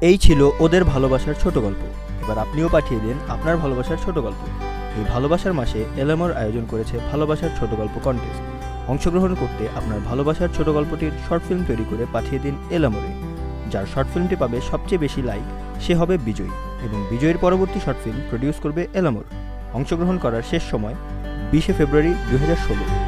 এই ছিল ওদের ভালোবাসার ছোট গল্প। এবার আপনিও পাঠিয়ে দিন আপনার ভালোবাসার ছোট গল্প। এই ভালোবাসার মাসে এলামোর আয়োজন করেছে ভালোবাসার ছোট গল্প কন্টেস্ট অংশগ্রহণ করতে আপনার ভালোবাসার ছোট গল্পটির শর্ট ফিল্ম তৈরি করে পাঠিয়ে দিন এলামোরে যার শর্ট ফিল্মটি পাবে সবচেয়ে বেশি লাইক সে হবে বিজয়ী এবং বিজয়ীর পরবর্তী শর্ট ফিল্ম প্রডিউস করবে এলামোর অংশগ্রহণ করার শেষ সময়, বিশে ফেব্রুয়ারি দু হাজার ষোলো।